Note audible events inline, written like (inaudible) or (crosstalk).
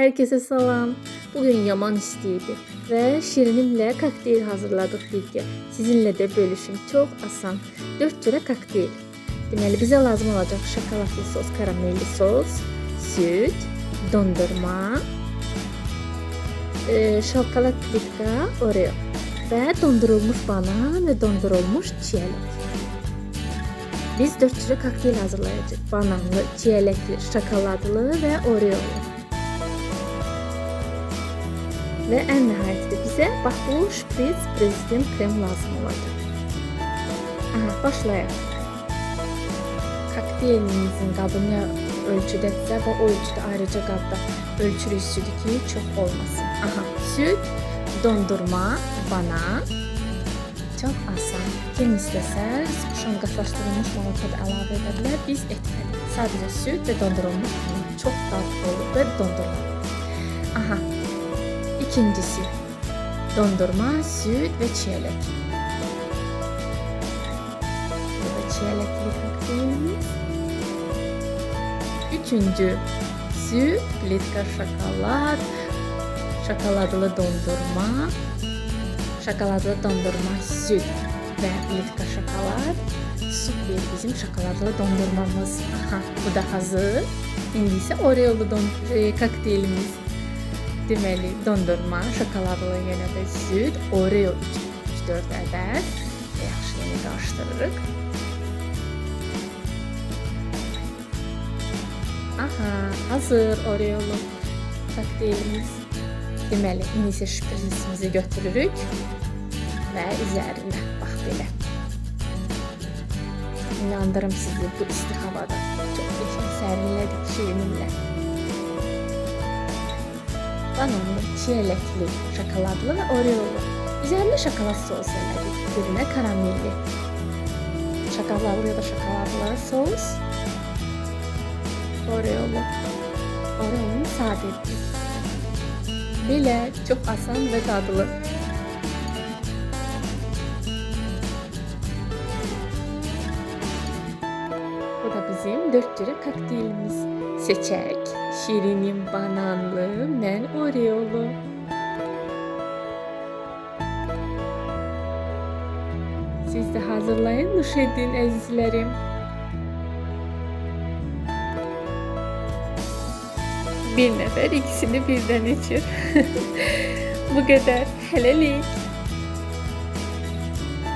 Herkese salam. Bugün yaman istiydi ve şirinimle kokteyl hazırladık birlikte. Sizinle de bölüşüm. Çok asan. 4 cürə kokteyl. Deməli bizə lazım olacaq şokoladlı sos, karamelli sos, süt, dondurma, e, şokolad oreo və dondurulmuş banan və dondurulmuş çiyələk. Biz 4 cürə kokteyl hazırlayacağıq. Bananlı, çiyələkli, şokoladlı və oreolu. Ve en nihayetinde bize bak bu şpritz prezident krem lazım olacak. Aha, başlayalım. Kokteylinizin qabını ölçüdədirsə və o ölçüdə ayrıca qabda ölçürük sütü ki, çox olmasın. Aha, süt, dondurma, banan. Çox asan. Kim istəsə, şonqatlaşdırılmış molota da əlavə edə bilər. Biz etmədik. Sadəcə süt və dondurulmuş. Çox dadlı olur və dondurma. Aha, İkincisi dondurma, süt ve çiğelek. Bu da çiğelekli kokteylimiz. Üçüncü süt, plitka şokolad, şokoladlı dondurma, şokoladlı dondurma, süt ve plitka şokolad. Süper bizim şokoladlı dondurmamız. Aha, bu da hazır. Şimdi ise Oreo'lu e, kokteylimiz. Deməli, dondurma, şokoladlı yenə də süd, Oreo 3-4 ədəd. Yaxşı yeni qarışdırırıq. Aha, hazır Oreolu kokteylimiz. Deməli, indi isə şprizimizi götürürük və üzərinə bax belə. İnandırım sizi bu isti havada. Çox qəşəng sərinlədik şirinimlə. Bananlı, çiyelekli, şokoladlı ve oreolu. Üzerine şokolat sos eledik. Birine karamelli. Şokoladlı ya da şokoladlı sos. Oreolu. Oreo'nu sade ettik. Bile çok asan ve tadlı. Bizim dört lira kokteylimiz. Seçek, şirinim bananlı, mən oreolu. Siz de hazırlayın, nuş edin əzizlərim. Bir nəfər ikisini birdən içir. (laughs) Bu qədər. Hələlik.